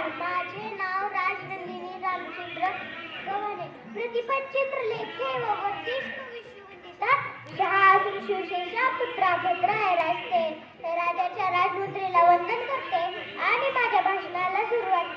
नमस्कार. माझे नाव राजनंदिनी रामचंद्र गव्हाणे. प्रतिपतचित्र लेखे व वरिष्ठ जहाज शिवशेषा पुत्रा भद्राय राजते राजाच्या राजमुद्रेला वंदन करते आणि माझ्या भाषणाला सुरुवात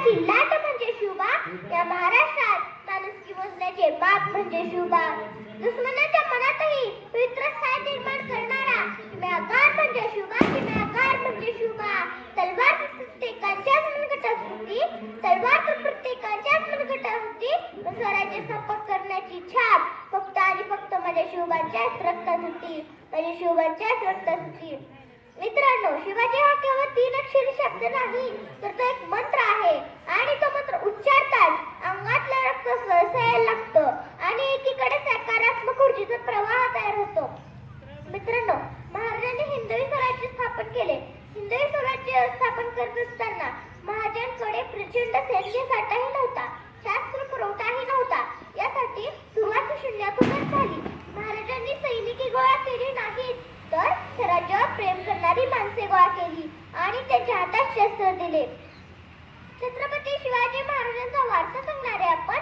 सळसळत्या लाट म्हणजे शुभा या महाराष्ट्रात माणुसकी मोजण्याचे बाप म्हणजे शुभा. दुश्मनाच्या मनातही पवित्र स्थान निर्माण करणारा किम्यागार म्हणजे शुभा किम्यागार म्हणजे शुभा. तलवार तर प्रत्येकाच्याच मनगटात होती तलवार तर प्रत्येकाच्याच मनगटात होती स्वराज्य स्थापन करण्याची छाप फक्त आणि फक्त म्हणजे माझ्या शिवबांच्याच रक्तात होती माझ्या म्हणजे शिवबांच्याच रक्तात होती मित्रांनो शिवाजी हा केवळ तीन अक्षरी शब्द नाही तर तो एक मंत्र आहे. आणि तो मंत्र उच्चारताच अंगातलं रक्त सळसळायला हातात दिले. छत्रपती शिवाजी महाराजांचा वारसा सांगणारे आपण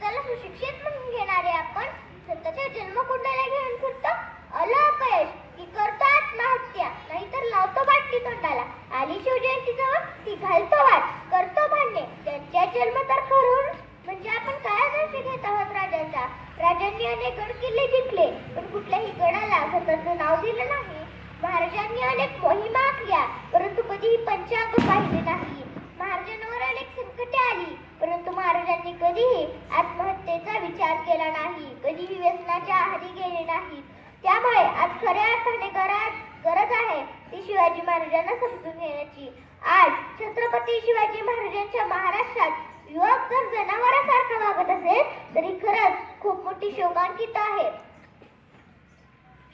त्याला सुशिक्षित म्हणून घेणारे आपण स्वतःच्या जन्मकुंडाला घेऊन फिरतो अलो अपयश की करतो आत्महत्या नाहीतर लावतो बाटली तोंडाला. आली शिवजयंती जवळ ती घालतो वाट करतो भांडणे. त्यांच्या जन्म तर करून म्हणजे आपण काय दर्श घेत आहोत राजाचा? राजांनी अनेक गड किल्ले जिंकले पण कुठल्याही गडाला स्वतःचं नाव दिलं नाही. महाराजांनी अनेक मोहिमा आखल्या परंतु कधीही पंचांग पाहिले नाही महाराजांवर अनेक संकटे आली परंतु महाराजांनी कधीही आत्महत्येचा विचार केला नाही कधीही व्यसनाच्या आहारी गेले नाही त्यामुळे आज खऱ्या अर्थाने गरज गरज आहे ती शिवाजी महाराजांना समजून घेण्याची. आज छत्रपती शिवाजी महाराजांच्या महाराष्ट्रात युवक जर जनावरासारखा वागत असेल तरी खरंच खूप मोठी शोकांकित आहे.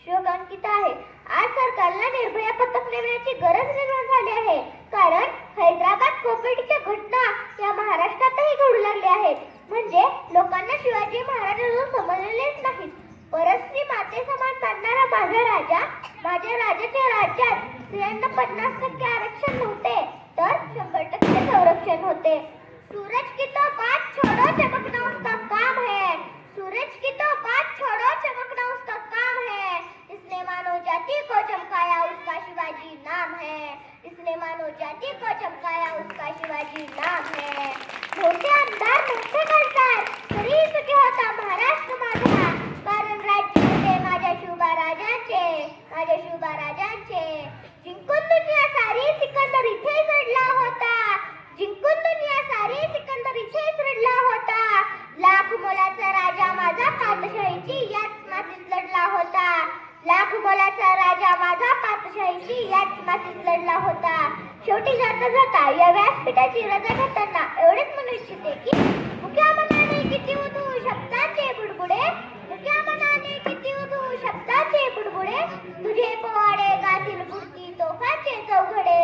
शोकांकित आहे. आज सरकारला निर्भया पथक नेमण्याची गरज निर्माण झाली आहे. कारण हैदराबाद कोविडच्या घटना या महाराष्ट्रातही घडू लागल्या आहेत. समान माझा राजा, माझ्या राजाच्या राज्यात स्त्रियांना पन्नास टक्के आरक्षण नव्हते, तर शंभर टक्के संरक्षण होते. सूरज की तो बात छोड़ो, चमकना उसका काम है. सूरज की तो बात छोड़ो, चमकना उसका काम है. इसने मानव जाति को चमकाया, उसका शिवाजी नाम है. इसने मानव जाति को चमकाया, उसका माझ्या शिवबा राजांचे. जिंकून दुनिया सारी सिकंदर इथे रडला होता. जिंकून दुनिया सारी सिकंदर इथेच रडला होता. लाख मोलाचा राजा माझा पातशाहीची याच मातीत लढला होता. लाख मोलाचा राजा माझा पातशाहीची याच मातीत लढला होता. शेवटी जाता जाता या व्यासपीठाची रजा घेताना एवढेच म्हणू इच्छिते की मुख्या मनाने किती उधू शब्दाचे बुडबुडे मुख्या मनाने किती उधू शब्दाचे बुडबुडे तुझे पोवाडे गातील बुडती तोफाचे चौघडे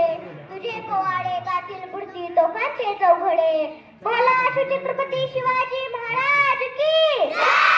तुझे पोवाडे गातील बुडती तोफाचे चौघडे. बोला छत्रपती शिवाजी महाराज की.